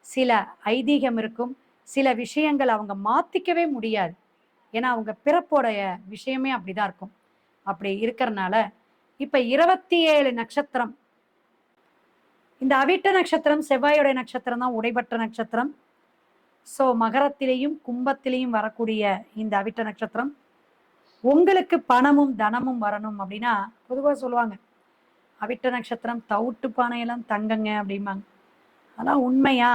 சில ஐதீகம் இருக்கும் சில விஷயங்கள் அவங்க மாத்திக்கவே முடியாது. ஏன்னா அவங்க பிறப்போடைய விஷயமே அப்படிதான் இருக்கும். அப்படி இருக்கிறனால இப்ப இருபத்தி ஏழு நட்சத்திரம். இந்த அவிட்ட நட்சத்திரம் செவ்வாயோட நட்சத்திரம் தான் உடைபட்ட நட்சத்திரம். ஸோ மகரத்திலேயும் கும்பத்திலேயும் வரக்கூடிய இந்த அவிட்ட நட்சத்திரம். உங்களுக்கு பணமும் தனமும் வரணும் அப்படின்னா பொதுவாக சொல்லுவாங்க. அவிட்ட நட்சத்திரம் தவுட்டு பானையெல்லாம் தங்கங்க அப்படிம்பாங்க. அதெல்லாம் உண்மையா?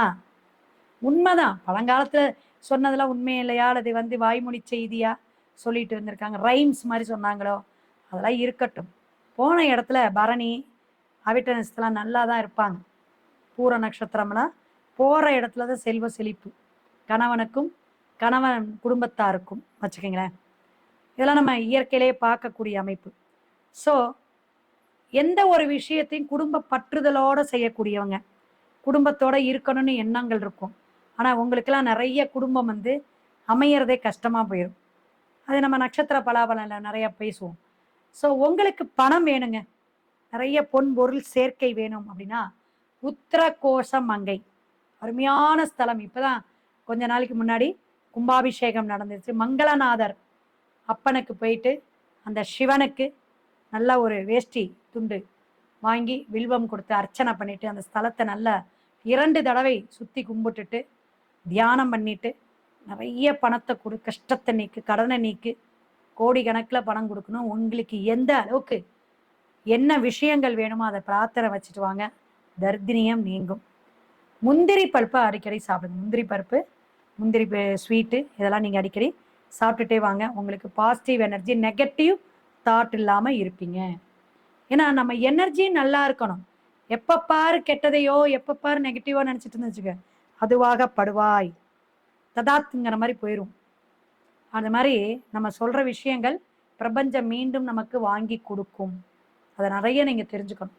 உண்மைதான். பழங்காலத்துல சொன்னதெல்லாம் உண்மை இல்லையா? அல்லது வந்து வாய்மொழி செய்தியா? சொல்லிட்டு இருந்திருக்காங்க. ரைம்ஸ் மாதிரி சொன்னாங்களோ? அதெல்லாம் இருக்கட்டும். போன இடத்துல பரணி அவிட்டனஸ்லாம் நல்லா தான் இருப்பாங்க. பூர நட்சத்திரம்லாம் போற இடத்துல தான் செல்வ செழிப்பு. கணவனுக்கும் கணவன் குடும்பத்தாருக்கும். வச்சுக்கோங்களேன். இதெல்லாம் நம்ம இயற்கையிலேயே பார்க்கக்கூடிய அமைப்பு. ஸோ எந்த ஒரு விஷயத்தையும் குடும்ப பற்றுதலோடு செய்யக்கூடியவங்க. குடும்பத்தோட இருக்கணும்னு எண்ணங்கள் இருக்கும். ஆனா உங்களுக்கெல்லாம் நிறைய குடும்பம் வந்து அமையறதே கஷ்டமா போயிடும் அது நம்ம நட்சத்திர பலாபலன்ல நிறைய பேசுவோம். ஸோ உங்களுக்கு பணம் வேணுங்க. நிறைய பொன் பொருள் சேர்க்கை வேணும் அப்படின்னா உத்தரகோஷ மங்கை. அருமையான ஸ்தலம். இப்போதான் கொஞ்ச நாளைக்கு முன்னாடி கும்பாபிஷேகம் நடந்துச்சு. மங்களநாதர் அப்பனுக்கு போயிட்டு அந்த சிவனுக்கு நல்ல ஒரு வேஷ்டி துண்டு வாங்கி வில்வம் கொடுத்து அர்ச்சனை பண்ணிட்டு அந்த ஸ்தலத்தை நல்லா இரண்டு தடவை சுத்தி கும்பிட்டுட்டு தியானம் பண்ணிட்டு நிறைய பணத்தை கொடு கஷ்டத்தை நீக்கு கடனை நீக்கு கோடி கணக்கில் பணம் கொடுக்கணும். உங்களுக்கு எந்த அளவுக்கு என்ன விஷயங்கள் வேணுமோ அதை பிரார்த்தனை வச்சுட்டு வாங்க. தர்தினியம் நீங்கும். முந்திரி பருப்பு அடிக்கடி சாப்பிடுங்க. முந்திரி பருப்பு முந்திரி ஸ்வீட்டு இதெல்லாம் நீங்கள் அடிக்கடி சாப்பிட்டுட்டே வாங்க. உங்களுக்கு பாசிட்டிவ் எனர்ஜி நெகட்டிவ் தாட் இல்லாமல் இருப்பீங்க. ஏன்னா நம்ம எனர்ஜி நல்லா இருக்கணும். எப்ப பாரு கெட்டதையோ எப்ப பாரு நெகட்டிவா நினைச்சிட்டு இருந்துச்சுக்க அதுவாக படுவாய். ததாத்துங்கிற மாதிரி போயிடும் அந்த மாதிரி நம்ம சொல்ற விஷயங்கள் பிரபஞ்சம் மீண்டும் நமக்கு வாங்கி கொடுக்கும். அதை நிறைய நீங்க தெரிஞ்சுக்கணும்.